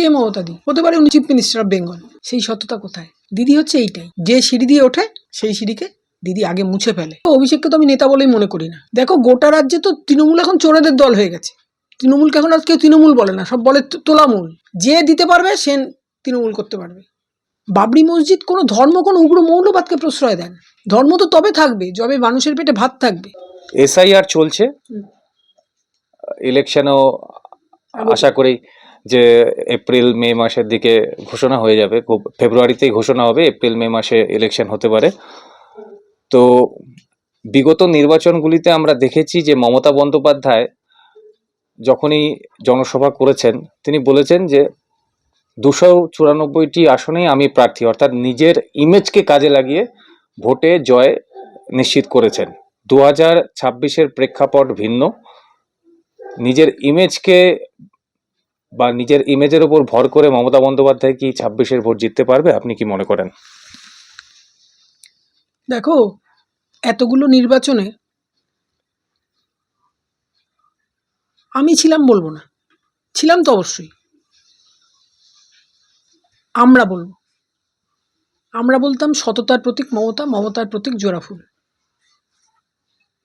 কে মমতা দি? হতে পারে উনি চিফ মিনিস্টার অফ বেঙ্গল সেই সত্যতা কোথায়? দিদি হচ্ছে এইটাই। যে সিঁড়ি দিয়ে ওঠে সেই সিঁড়িকে দিদি আগে মুছে ফেলে। অভিষেককে তো আমি নেতা বলেই মনে করি না। দেখো গোটা রাজ্যে তো তৃণমূল এখন চোরেদের দল হয়ে গেছে। তৃণমূলকে এখন আর কেউ তৃণমূল বলে না সব বলে তোলামূল। যে দিতে পারবে সে তৃণমূল করতে পারবে। বাবরি মসজিদ কোনো ধর্ম কোনো উগ্র মৌলবাদকে প্রশ্রয় দেন। ধর্ম তো তবে থাকবে যবে মানুষের পেটে ভাত থাকবে। এসআইআর চলছে। ইলেকশনও আশা করি যে এপ্রিল, মে মাসের দিকে ঘোষণা হয়ে যাবে। ফেব্রুয়ারিতেই ঘোষণা হবে, এপ্রিল, মে মাসে ইলেকশন হতে পারে। তো বিগত নির্বাচনগুলিতে আমরা দেখেছি যে মমতা বন্দ্যোপাধ্যায় যখনই জনসভা করেছেন, তিনি বলেছেন যে দুশো চুরানব্বইটি আসনেই আমি প্রার্থী, অর্থাৎ নিজের ইমেজকে কাজে লাগিয়ে ভোটে জয় নিশ্চিত করেছেন। দু হাজার ছাব্বিশের প্রেক্ষাপট ভিন্ন। নিজের ইমেজকে বা নিজের ইমেজের উপর ভর করে মমতা বন্দ্যোপাধ্যায় কি ছাব্বিশের ভোট জিততে পারবে? আপনি কি মনে করেন? দেখো, এতগুলো নির্বাচনে আমি ছিলাম বলব না। ছিলাম তো অবশ্যই। আমরা বলব। আমরা বলতাম সততার প্রতীক মমতা, মমতার প্রতীক জোড়াফুল।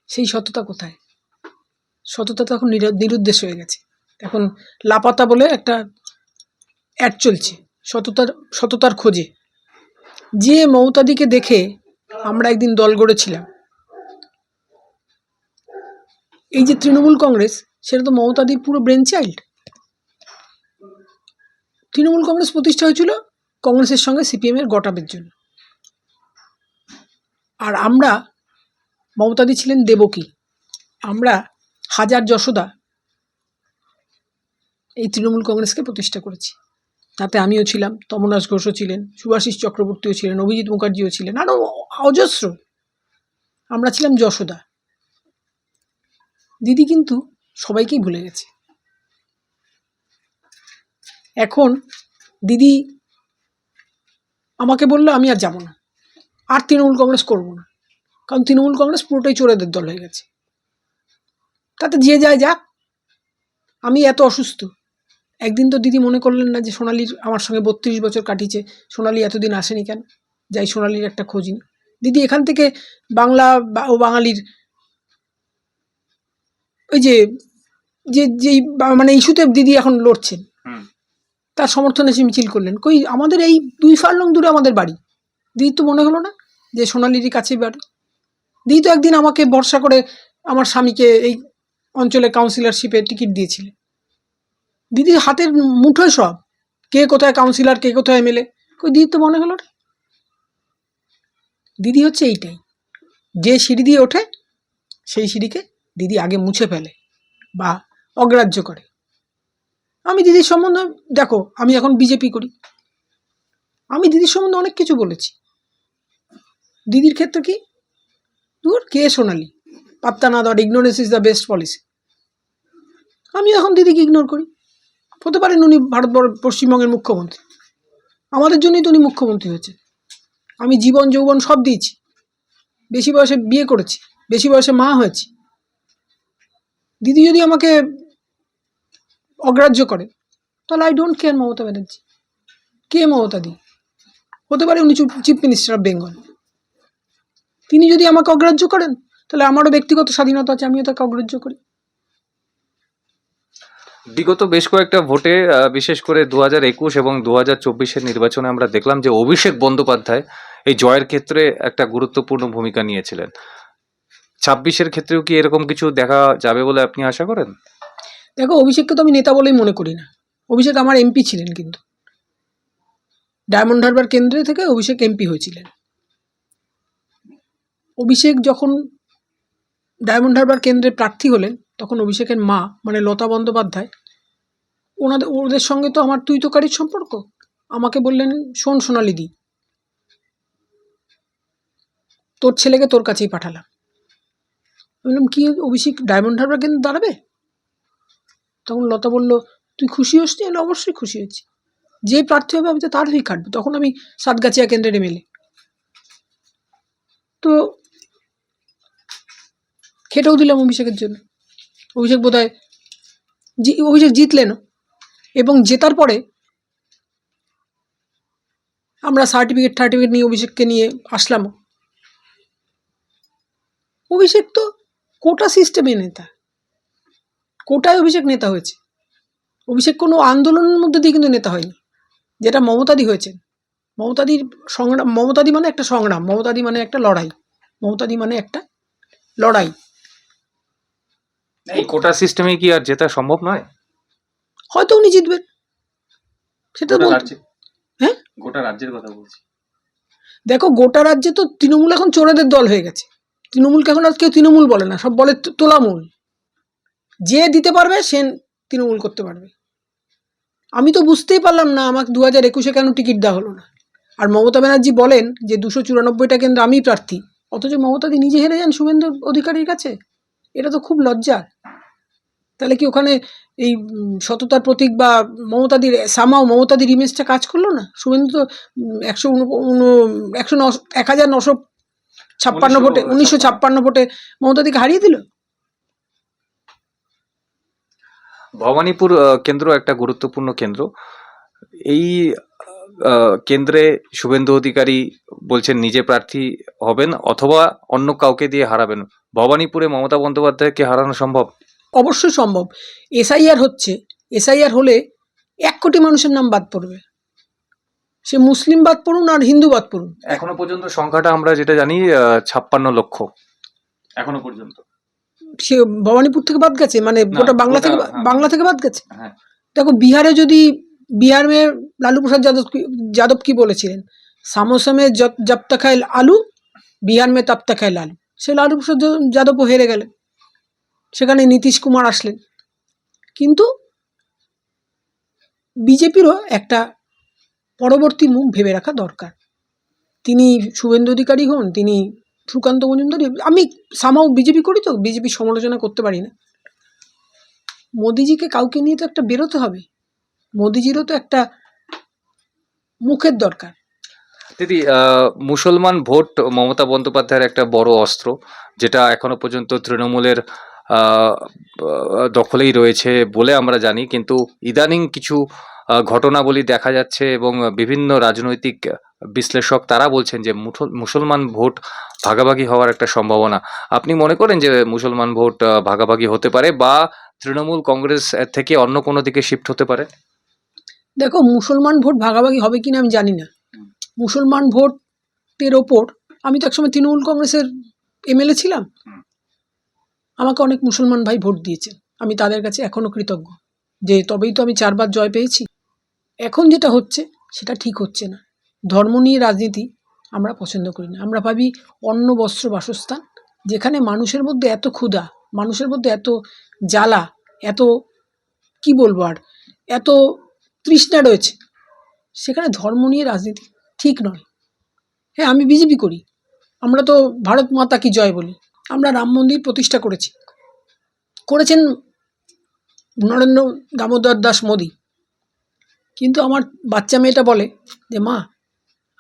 সেই সততা কোথায়? সততা তো এখন নির- নিরুদ্দেশ হয়ে গেছে। এখন লাপাতা বলে একটা অ্যাড চলছে, সততার সততার খোঁজে। যে মমতাদিকে দেখে আমরা একদিন দল গড়েছিলাম, এই যে তৃণমূল কংগ্রেস, সেটা তো মমতাদির পুরো ব্রেন চাইল্ড তৃণমূল কংগ্রেস প্রতিষ্ঠা হয়েছিল কংগ্রেসের সঙ্গে সিপিএম এর গটাবের জন্য। আর আমরা, মমতাদি ছিলেন দেবকী। আমরা হাজার যশোদা এই তৃণমূল কংগ্রেসকে প্রতিষ্ঠা করেছি। তাতে আমিও ছিলাম তমনাশ ঘোষও ছিলেন সুভাষিস চক্রবর্তীও ছিলেন, অভিজিৎ মুখার্জিও ছিলেন আরও অজস্র। আমরা ছিলাম যশোদা। দিদি কিন্তু সবাইকেই ভুলে গেছে। এখন দিদি আমাকে বলল, আমি আর যাব না। আর তৃণমূল কংগ্রেস করব না। কারণ তৃণমূল কংগ্রেস পুরোটাই চোরেদের দল হয়ে গেছে। তাতে যে যায় যাক, আমি এত অসুস্থ। একদিন তো দিদি মনে করলেন না যে সোনালির আমার সঙ্গে বত্রিশ বছর কাটিয়েছে সোনালি এতদিন আসেনি কেন? যাই সোনালির একটা খোঁজ নিই দিদি এখান থেকে বাংলা বা- ও বাঙালির ওই যে যে যেই মানে ইস্যুতে দিদি এখন লড়ছেন। তার সমর্থনে এসে মিছিল করলেন। কই আমাদের এই দুই ফার্লং দূরে আমাদের বাড়ি। দিদি তো মনে হলো না যে সোনালিরই কাছে বাড়ি দিদি তো একদিন আমাকে ভরসা করে আমার স্বামীকে এই অঞ্চলে কাউন্সিলরশিপে টিকিট দিয়েছিলেন। দিদি হাতের মুঠোয় সব। কে কোথায় কাউন্সিলর কে কোথায় এমএলএ কই দিদি তো মনে হলো দিদি হচ্ছে এইটাই। যে সিঁড়ি দিয়ে ওঠে, সেই সিঁড়িকে দিদি আগে মুছে ফেলে বা অগ্রাহ্য করে। আমি দিদির সম্বন্ধে, দেখো, আমি এখন বিজেপি করি। আমি দিদির সম্বন্ধে অনেক কিছু বলেছি। দিদির ক্ষেত্রে কি? দূর কে সোনালি? পাত্তা না দেওয়ার ignorance is the best policy আমি এখন দিদিকে ইগনোর করি। হতে পারেন উনি ভারতবর্ষ, পশ্চিমবঙ্গের মুখ্যমন্ত্রী। আমাদের জন্যই তো উনি মুখ্যমন্ত্রী হয়েছে আমি জীবন, যৌবন সব দিয়েছি। বেশি বয়সে বিয়ে করেছি, বেশি বয়সে মা হয়েছি। দিদি যদি আমাকে অগ্রাহ্য করে, তাহলে I don't care Mamata Banerjee. কে মমতা দি? হতে পারে উনি চিফ মিনিস্টার অফ বেঙ্গল তিনি যদি আমাকে অগ্রাহ্য করেন, তাহলে আমারও ব্যক্তিগত স্বাধীনতা আছে, আমিও তাকে অগ্রাহ্য করি। বিগত বেশ কয়েকটা ভোটে বিশেষ করে দু হাজার একুশ এবং দু হাজার চব্বিশের নির্বাচনে আমরা দেখলাম যে অভিষেক বন্দ্যোপাধ্যায় এই জয়ের ক্ষেত্রে একটা গুরুত্বপূর্ণ ভূমিকা নিয়েছিলেন। ছাব্বিশের ক্ষেত্রেও কি এরকম কিছু দেখা যাবে বলে আপনি আশা করেন? দেখো, অভিষেককে তো আমি নেতা বলেই মনে করি না। অভিষেক আমার এমপি ছিলেন কিন্তু। ডায়মন্ড হারবার কেন্দ্রে থেকে অভিষেক এমপি হয়েছিলেন। অভিষেক যখন ডায়মন্ড হারবার কেন্দ্রে প্রার্থী হলেন, তখন অভিষেকের মা মানে লতা বন্দ্যোপাধ্যায় ওনাদের, ওদের সঙ্গে তো আমার তুই তোকারির সম্পর্ক। আমাকে বললেন, শোন সোনালি দি তোর ছেলেকে তোর কাছেই পাঠালাম। বললাম, কি অভিষেক, ডায়মন্ড হারবার কেন্দ্রে দাঁড়াবে? তখন লতা বলল, তুই খুশি হস আমি অবশ্যই খুশি হয়েছি। যে প্রার্থী হবে, আমি তো তার হয়েই কাটবো। তখন আমি সাতগাছিয়া কেন্দ্রের এমএলএ তো খেটেও দিলাম অভিষেকের জন্য। অভিষেক বোধ হয় অভিষেক জিতলেনও। এবং জেতার পরে আমরা সার্টিফিকেট টার্টিফিকেট নিয়ে অভিষেককে নিয়ে আসলাম। অভিষেক তো কোটা সিস্টেমে নেতা। কোটায় অভিষেক নেতা হয়েছে। অভিষেক কোনো আন্দোলনের মধ্যে দিয়ে কিন্তু নেতা হয়নি, যেটা মমতাদি হয়েছেন। মমতাদির সংগ্রাম, মমতাদি মানে একটা সংগ্রাম, মমতাদি মানে একটা লড়াই, মমতাদি মানে একটা লড়াই। এই কোটা সিস্টেমে কি আর জেতা সম্ভব নয়? হয়তো উনি জিতবেন। সেটা হ্যাঁ? গোটা রাজ্যের কথা বলছি। দেখো গোটা রাজ্যে তো তৃণমূল এখন চোরেদের দল হয়ে গেছে। তৃণমূলকে এখন আর কেউ তৃণমূল বলে না সব বলে তোলামূল। যে দিতে পারবে সে তৃণমূল করতে পারবে। আমি তো বুঝতেই পারলাম না আমাকে দু হাজার একুশে কেন টিকিট দেওয়া হলো না। আর মমতা ব্যানার্জি বলেন যে দুশো চুরানব্বইটা কেন্দ্র আমি প্রার্থী। অথচ মমতাদি নিজে হেরে যান শুভেন্দু অধিকারীর কাছে। এটা তো খুব লজ্জার তাহলে কি ওখানে এই সততার প্রতীক বা মমতাদির সামাও মমতাদির ইমেজটা কাজ করল না? শুভেন্দু তো একশো উন উন- একশো নশো এক হাজার নশো ছাপ্পান্ন ভোটে উনিশশো ছাপ্পান্ন ভোটে মমতাদিকে হারিয়ে দিল? ভবানীপুর কেন্দ্র একটা গুরুত্বপূর্ণ কেন্দ্র। এই কেন্দ্রে শুভেন্দু অধিকারী বলছেন নিজে প্রার্থী হবেন অথবা অন্য কাউকে দিয়ে হারাবেন। ভবানীপুরে মমতা বন্দ্যোপাধ্যায়কে হারানো সম্ভব? অবশ্যই সম্ভব। এসআইআর হচ্ছে এসআইআর হলে এক কোটি মানুষের নাম বাদ পড়বে। সে মুসলিম বাদ পড়ুন আর হিন্দু বাদ পড়ুন। এখনও পর্যন্ত সংখ্যাটা আমরা যেটা জানি ছাপ্পান্ন লক্ষ। এখনও পর্যন্ত। সে ভবানীপুর থেকে বাদ গেছে? মানে গোটা বাংলা থেকে হ্যাঁ। বাংলা থেকে বাদ গেছে? হ্যাঁ। দেখো বিহারে যদি বিহার মেয়ে লালু প্রসাদ যাদব যাদব কি বলেছিলেন? সামোসামে জপ্তা খায় আলু বিহার মেয়ে তাপ্তা খায় লালু। সে লালু প্রসাদ যাদবও হেরে গেলেন। সেখানে নীতিশ কুমার আসলেন। কিন্তু বিজেপিরও একটা পরবর্তী মুখ ভেবে রাখা দরকার। তিনি শুভেন্দু অধিকারী হন, তিনি সুকান্ত মজুমদারি, আমি সামাও বিজেপি করি তো, বিজেপি সমালোচনা করতে পারি না। মোদিজিকে কাউকে নিয়ে তো একটা বেরোতে হবে। মোদিজিরও তো একটা মুখের দরকার। দিদি মুসলমান ভোট মমতা বন্দ্যোপাধ্যায়ের একটা বড় অস্ত্র, যেটা এখনও পর্যন্ত তৃণমূলের দখলেই রয়েছে বলে আমরা জানি। কিন্তু ইদানিং কিছু ঘটনাবলী দেখা যাচ্ছে এবং বিভিন্ন রাজনৈতিক বিশ্লেষক তারা বলছেন যে মুসলমান ভোট ভাগাভাগি হওয়ার একটা সম্ভাবনা। আপনি মনে করেন যে মুসলমান ভোট ভাগাভাগি হতে পারে বা তৃণমূল কংগ্রেস থেকে অন্য কোনো দিকে শিফট হতে পারে? দেখো, মুসলমান ভোট ভাগাভাগি হবে কিনা আমি জানি না। মুসলমান ভোটের ওপর আমি তো একসময় তৃণমূল কংগ্রেসের এমএলএ ছিলাম। আমাকে অনেক মুসলমান ভাই ভোট দিয়েছেন। আমি তাদের কাছে এখনও কৃতজ্ঞ। যে তবেই তো আমি চারবার জয় পেয়েছি। এখন যেটা হচ্ছে, সেটা ঠিক হচ্ছে না। ধর্ম নিয়ে রাজনীতি আমরা পছন্দ করি না। আমরা ভাবি অন্ন, বস্ত্র, বাসস্থান, যেখানে মানুষের মধ্যে এত ক্ষুধা, মানুষের মধ্যে এত জ্বালা, এত, কি বলব আর, এত তৃষ্ণা রয়েছে, সেখানে ধর্ম নিয়ে রাজনীতি ঠিক নয়। হ্যাঁ আমি বিজেপি করি। আমরা তো ভারত মাতা কি জয় বলি? আমরা রাম মন্দির প্রতিষ্ঠা করেছি। করেছেন নরেন্দ্র দামোদর দাস মোদী। কিন্তু আমার বাচ্চা মেয়েটা বলে যে, মা,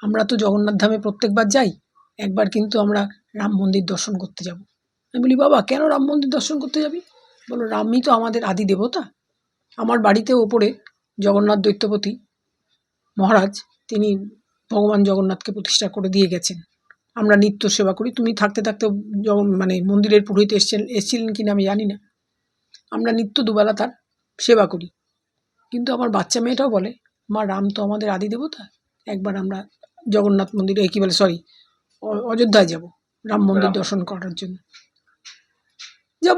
আমরা তো জগন্নাথ ধামে প্রত্যেকবার যাই, একবার কিন্তু আমরা রাম মন্দির দর্শন করতে যাব। আমি বলি, বাবা, কেন রাম মন্দির দর্শন করতে যাবি? বলো, রামই তো আমাদের আদি দেবতা। আমার বাড়িতে ওপরে জগন্নাথ দৈত্যপতি মহারাজ, তিনি ভগবান জগন্নাথকে প্রতিষ্ঠা করে দিয়ে গেছেন। আমরা নিত্য সেবা করি। তুমি থাকতে থাকতে যখন মানে মন্দিরের পুরোহিত এসছেন এসেছিলেন কিনা আমি জানি না। আমরা নিত্য দুবেলা তার সেবা করি। কিন্তু আমার বাচ্চা মেয়েটাও বলে মা রাম তো আমাদের আদি দেবতা। একবার আমরা জগন্নাথ মন্দিরে কি বলে সরি অযোধ্যায় যাব রাম মন্দির দর্শন করার জন্য। যাব।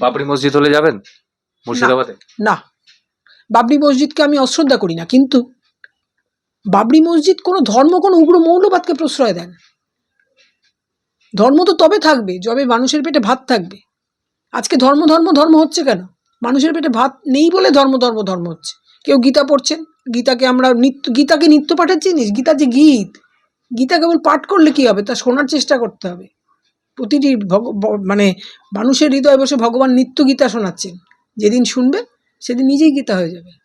বাবরি মসজিদ হলে যাবেন? মুর্শিদাবাদে? না। বাবরি মসজিদকে আমি অশ্রদ্ধা করি না। কিন্তু বাবরি মসজিদ কোনো ধর্ম কোনো উগ্র মৌলবাদকে প্রশ্রয় দেন ধর্ম তো তবে থাকবে যবে মানুষের পেটে ভাত থাকবে। আজকে ধর্ম ধর্ম ধর্ম হচ্ছে কেন? মানুষের পেটে ভাত নেই বলে ধর্ম ধর্ম ধর্ম হচ্ছে। কেউ গীতা পড়ছেন, গীতাকে আমরা নিত্য, গীতাকে নিত্য পাঠের জিনিস, গীতা যে গীত, গীতা কেবল পাঠ করলে কি হবে? তা শোনার চেষ্টা করতে হবে। প্রতিটি মানে মানুষের হৃদয় বসে ভগবান নিত্য গীতা শোনাচ্ছেন। যেদিন শুনবে, সেদিন নিজেই গীতা হয়ে যাবে।